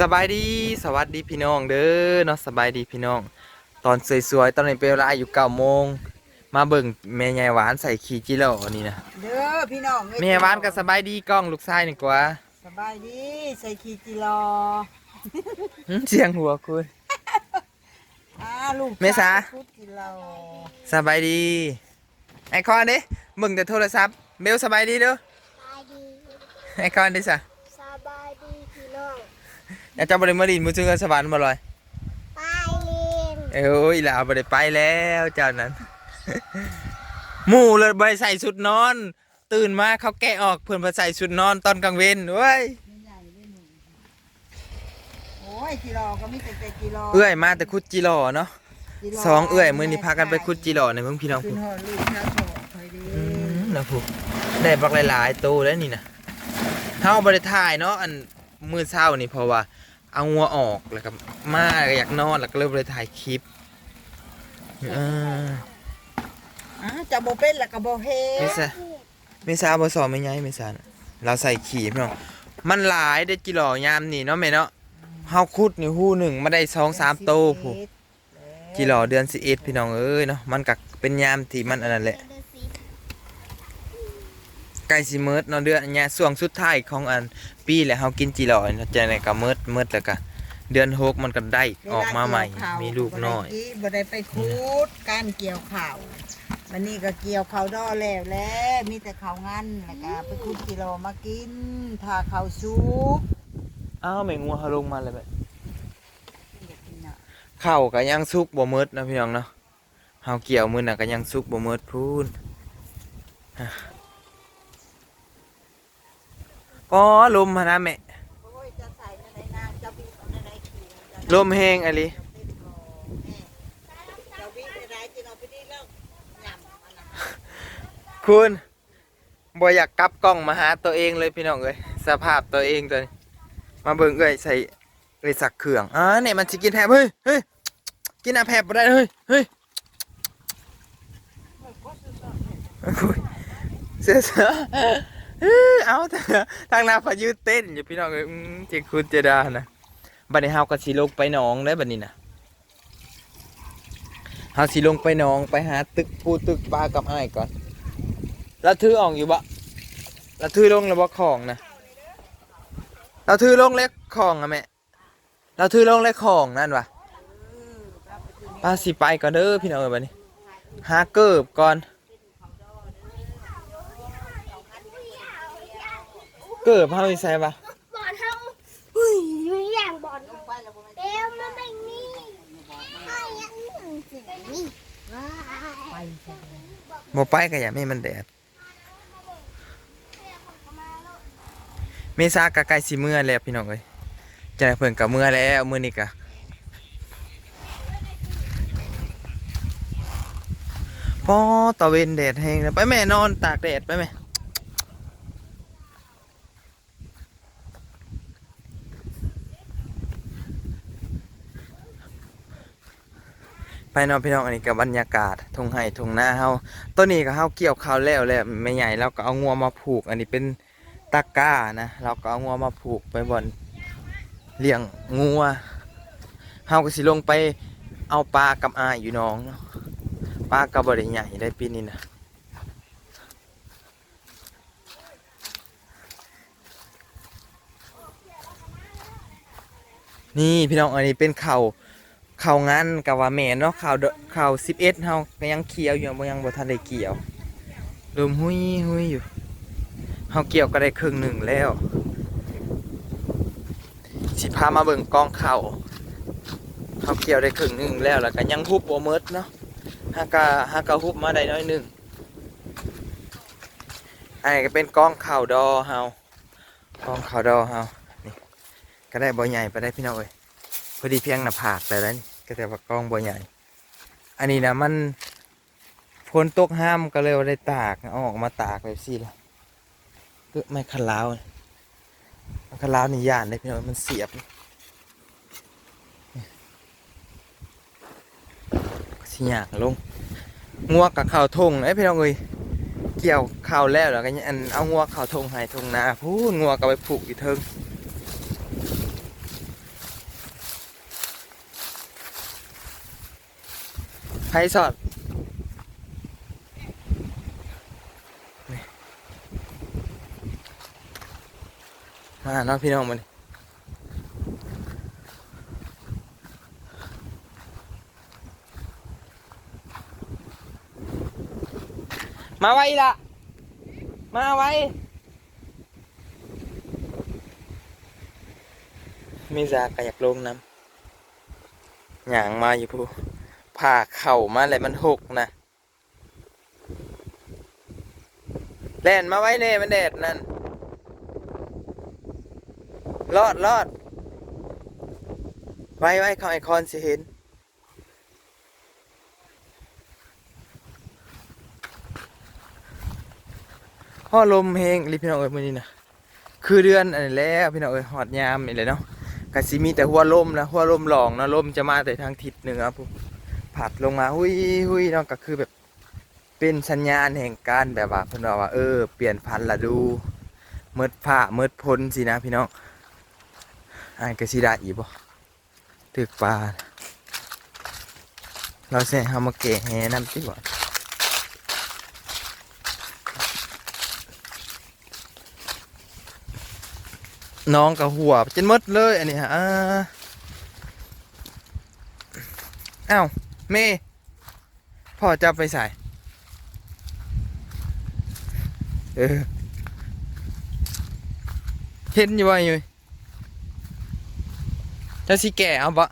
สบายดีสวัสดีพี่น้องเด้อเนาะสบายดีพี่น้อง ตอนสวยๆตอนนี้เป็นเวลาอยู่เก้าโมงมาเบิ่งแม่ยายหวานใส่ขี้จิโร่นี่นะเด้อพี่น้องเอ้ยแม่ยายหวานก็สบายดีกล้องลูกชายนี่กว่าสบายดีใส่ขีจิรอหึเสียงหัวคุณอ่าลูกเมษาพูดกินเราสบายดีไอคอนเด้เบิ่งแต่โทรศัพท์เบลสบายดีเด้อสบายดีไอคอนเด้ซะ สบายดีพี่น้อง อยากจะบ่ได้มาดินมือซื้อสวรรค์บ่ลอยไปเรียนเอ้ยล่ะบ่ได้ไปแล้วเจ้านั้น หมู่เลยบ่ได้ใส่ชุดนอน ตื่นมาเขาแกะออกเพิ่นบ่ใส่ชุดนอนตอนกลางเว้นเว้ยโอ้ยจิรอก็มีแต่แต่จิรอเอื้อยมาแต่คุดจิหล่อเนาะจิรสองเอื้อยมื้อนี้พากันไปคุดจิหล่อในเพิ่งพี่น้องขึ้พูนหอดลูกชาวโฉดไปดีอืมนะพูได้บักหลายๆโตแล้วนี่นะเฮาบ่ได้ถ่ายเนาะอันมื้อเช้านี่เพราะว่า เอางัวออกแล้วก็มาก็อยากนอนแล้วก็เลยบ่ได้ถ่ายคลิปเอออะจะโบเป็นแล้วก็โบเฮไม่ใช่ไม่ทราบบ่สอนไม่ไงไม่ทราบเราใส่ขี้พี่น้องมันหลายได้จิหล่อยามนี่เนาะแม่เนาะเฮาคุดนี่ฮู้หนึ่งมาได้2 3โตพูจิหล่อเดือน11พี่น้องเอ้ยเนาะมันก็เป็นยามที่มันอันนั้นแหละเดือนสิบใก ล้สิเมิดเนาะเดือนเนี้ยช่วงสุดท้ายของอันปีแหละเฮากินจีรอยเนาะจะไหนก็เมิดเมิดแล้วก็เดือนหกมันก็ได้ออกมาใหม่ มีลูกน้อยบ่ได้ไปคูดการเกี่ยวข่าววันนี้ก็เกี่ยวข่าวดอแล้วแหล้วมีแต่ข่าวงันแล้วก็ไปคูดจิรอมากินทาข่าวซุปอ้าวแม่งัวเฮาลงมาแล้วแม่อยากกินน่ะข้าวก็ยังสุกบ่เมิดนะพี่น้องเนาะเฮาเกี่ยวมื้อน่ะก็ยังสุกบ่เมิดพูนฮะ อ๋อลมนะแม่โอ้ยจะใส่ในนางจะบีบในไหนขี่ลมแฮงอะลิจะบีบในไหนจะเอาไปดีแล้วยำมันนะคุณบ่อยากกลับกล้องมาหาตัวเองเลยพี่น้องเอ้ยสภาพตัวเองตัวมาเบิ่งเอ้ยใส่เอ้ยสักเครื่องอ่าเนี่ยมันสิกินแผบเฮ้ยเฮ้ยกินอะแผบบ่ได้เฮ้ยเฮ้ยโอ้ยเสือเสือ เอ้าทางหน้าพายุเต้นอยู่พี่น้องเอ้ยเจคุณเจดานะบัดนี้เฮาก็สิลงไปหนองได้บัดนี้นะเฮาสิลงไปหนองไปหาตึกปูตึกปลากับอ้ายก่อนเราถือออกอยู่บ่เราถือลงแล้วบ่ของนะเราถือลงเล็กของอะแม่เราถือลงเล็กของนั่นวะป้าสิไปก่อนเด้อพี่น้องเอ้ยบัดนี้หาเกิบก่อน เกิดพาไปใส่ปะบอลเท่าอุ้ยอยู่อย่างบอลเดี๋ยวมันเป็นนี่ไอ้ยังสินี่ว้ายโมไปก็อย่าไม่ให้มันแดดเมษากะไกลสิเมื่อแล้วพี่น้องเอ้ยจะได้เพิ่นกับเมื่อแล้วมื้อนี้กะพอตะเวนแดดแห้งแล้วไปแม่นอนตากแดดไปแม่ ไปเนอนพี่น้องอันนี้กับบรรยากาศทงไห้ทงหน้าเฮาต้นนี้ก็เฮาเกี่ยวข้าวแล้วแหละไม่ใหญ่เราก็เอางัวมาผูก อันนี้เป็นตะกร้านะเราก็เอางัวมาผูกไปบนเลี้ยงงัวเฮาก็สิลงไปเอาปลากับอายอยู่น้องเนาะปลาก็บ่ได้ใหญ่ได้ปีนี้นะนี่พี่น้องอันนี้เป็นข้าว ข้าวงานกับว่าแม่เนาะข้าวเดข้าว11เฮาก็ยังเคี่ยวอยู่บ่ยังบ่ทันได้เกี่ยวลมหุยหุยอยู่เฮาเกี่ยวก็ได้ครึ่งหนึ่งแล้วสิพามาเบิ่งกองเข่าเฮาเกี่ยวได้ครึ่งหนึ่งแล้วแล้วก็ยังฮุบบ่หมดเนาะฮากะฮากะฮุบมาได้น้อยหนึ่งอันนี้ก็เป็นกองเข่าดอเฮากองเข่าดอเฮานี่ก็ได้บ่ใหญ่ไปได้พี่น้องเอ้ยพอดีเพียงหน้าผากแต่แล้วนี่ แต่ว่ากองบ่ใหญ่ อันนี้นะมันฝนตกห้ามก็เลยได้ตากเอาออกมาตากแบบซี่ละเออไม่คันลาวเนี่ยคันลาวนี่ย่านได้พี่น้องมันเสียบสิยากลงงัวกับข่าวทงไอ้ยพี่น้องเอ้ยเกี่ยวข่าวแล้วแล้วก็อันเอางัวข่าวทงใหายทงนาพูนงัวก็ไปผูกอยู่เทิง ไผสอดมาเนาะพี่น้องมันมาไว้ละมาไว้มีจากกอยากลงน้ำหยางมาอยู่พู ผ่าเข่ามาเลยมันหกนะแล่นมาไว้เน่มันแดดนั่นรอดรอดไว้ไว้เขาไอคอนสิเห็นพ่อลมเพลงรีพี่น้องเอ้ยมือนี้นะคือเดือนอันนี้แล้วพี่น้องเอ้ยหอดยามนี่เลยเนาะกะสิมีแต่หัวลมนะหัวลมหลองนะลมจะมาแต่ทางทิศเหนือปุ๊บ ผัดลงมาหุยหุยเนาะก็คือแบบเป็นสัญญาณแห่งการแบบว่าเพิ่นว่าว่าเออเปลี่ยนพันธุ์ละดูเมิดผ้าเมิดพลสินะพี่น้องอ่านกสิได้อีบ่ถึกปลาเราใส่เฮามาเกะแหน้ำติบ่น้องกับหัวจนมดเลยอันนี้ฮะอ้าว เมย์พ่อจะไปใส่เออเห็นอยู่ว่าอยู่จะสิแก่เอาบะ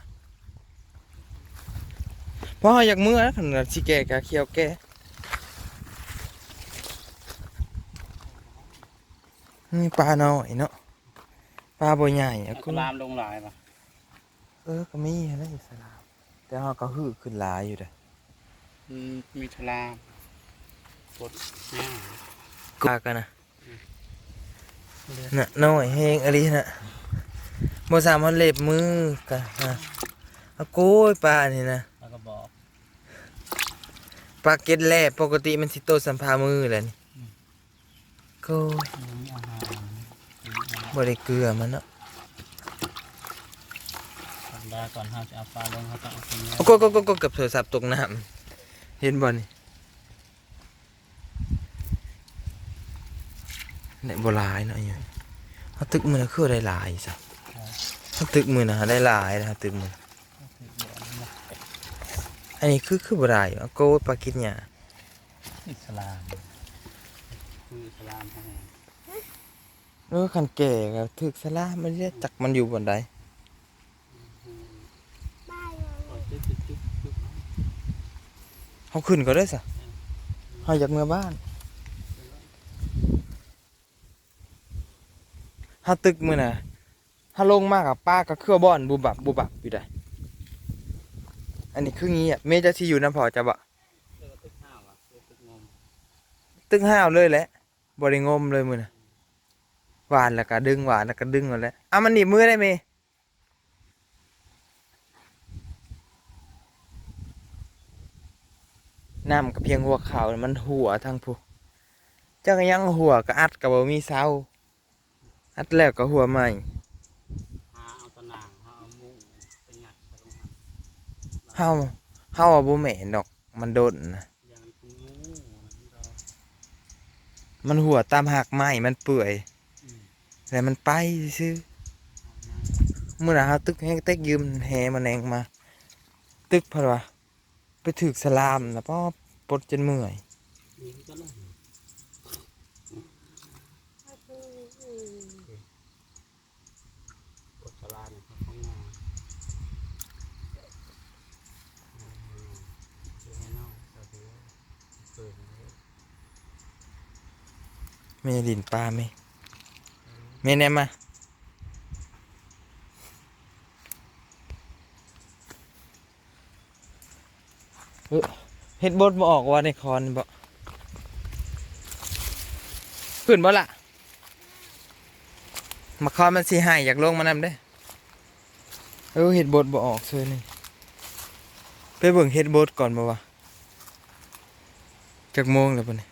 พ่ออยากมือนะขนาดสิแก่กะเคียวแก่นี่ปลาน้อยเนาะปลาบ่ใหญ่อะอักูลามลงหลายป่ะเออก็มีอะไรอิสลาม แต่เขาก็ฮือขึ้นหลายอยู่เด้ออืมมีทลามกดแม่กากันนะน่ะน้อยแหงอะไรน่ะบ่สามารถเล็บมือกะนะเอาโก้ยปลานี่นะแล้วก็บอกปลาเก็ดแลบปกติมันสิโตสัมภามือแหละนี่โก้ยมีอาหารบ่ได้เกลือมันเนาะสัป ดาห์ก่อนเราจะเอาปลาลงเขาต้องเอาตรงนี้โอ้โก้โก้โก้โก้กับโทรศัพท์ตกน้ำเห็นบ่นี่เนี่ยบ่หลายเนาะอยู่เขาตึกมือนะคือได้หลายซะเขาตึกมือนะได้หลายนะตึกมืออันนี้คือคือบ่ได้อะโกยปลากินหญ้าอิสลามคืออิสลามแห้งเออคันแก่ก็ถึกสลามันจะจักมันอยู่บนใด บ้าน กดจุ๊บจุ๊บจุ๊บจุ๊บ เฮาขึ้นก็ได้ซะเฮาอยากเมื่อบ้านเฮาตึกมือน่ะเฮาลงมากับป้าก็เครื่อบ่อนบุบับบุบับอยู่ได้ อันนี้คืองี้อะเมจะสิอยู่นำพอจะบ่เรียกว่าตึกห้าวอะตึกงมตึกห้าวเลยแหละบ่ได้งมเลยมือน่ะหวานแล้วก็ดึงหวานแล้วก็ดึงหมดแล้วอะมันหนีบมือได้เม น้ำกับเพียงหัวเข่ามันหัวทั้งผู้เจ้าก็ยังหัวก็อัดกับบ่มีเสาอัดแล้วก็หัวใหม่เอาตะนาเอามุ้งเหมาเฮาเฮาว่าบ่แม่นดอก มันโดนนะมันหัวตามหักไม้มันเปื่อยแล้วมันไปซื่อเมื่อน่ะเฮาตึกแฮงเต็กยืมแฮมันแองมา ตึกพราะว่าไปถึกสลามนะพ่อ ปดจนเมื่อยนี่ก็เลยกดสลามเนี่ยเขาข้างาอืมเดี๋ยวให้น้องสาธุเปิดเลยแม่ดินปลาไหมแม่แนมมาเออ เห็ดบดมาออกว่าในคอนบ่ขึ้นบ่ละมาคอนมันสีหายอยากลงมานำได้เออเห็ดบดบ่ออกเซยนี่ไปเบิ่งเห็ดบดก่อนบ่วะจักโมงแล้วปะเนี่ย